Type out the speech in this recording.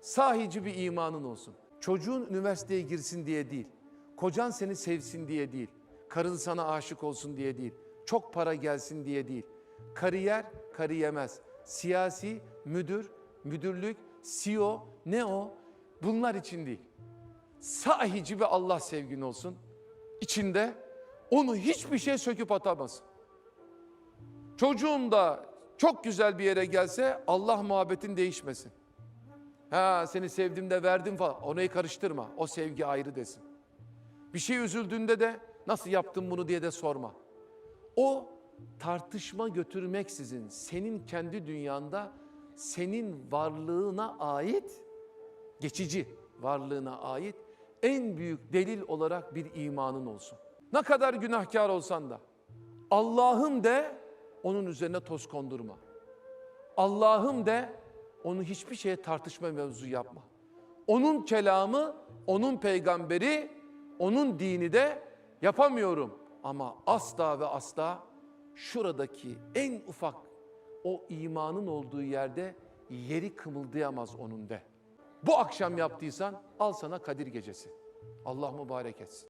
Sahici bir imanın olsun. Çocuğun üniversiteye girsin diye değil. Kocan seni sevsin diye değil. Karın sana aşık olsun diye değil. Çok para gelsin diye değil. Kariyer kariyemez. Siyasi, müdür, müdürlük, CEO ne o? Bunlar için değil. Sahici bir Allah sevgin olsun. İçinde onu hiçbir şey söküp atamaz. Çocuğun da çok güzel bir yere gelse Allah muhabbetin değişmesin. Ha seni sevdim de verdim falan. Onu karıştırma. O sevgi ayrı desin. Bir şey üzüldüğünde de nasıl yaptın bunu diye de sorma. O tartışma götürmeksizin senin kendi dünyanda senin varlığına ait geçici varlığına ait en büyük delil olarak bir imanın olsun. Ne kadar günahkar olsan da Allah'ım de onun üzerine toz kondurma. Allah'ım de onu hiçbir şeye tartışma mevzu yapma. Onun kelamı, onun peygamberi, onun dini de yapamıyorum. Ama asla ve asla şuradaki en ufak o imanın olduğu yerde yeri kımıldayamaz onun de. Bu akşam yaptıysan al sana Kadir gecesi. Allah mübarek etsin.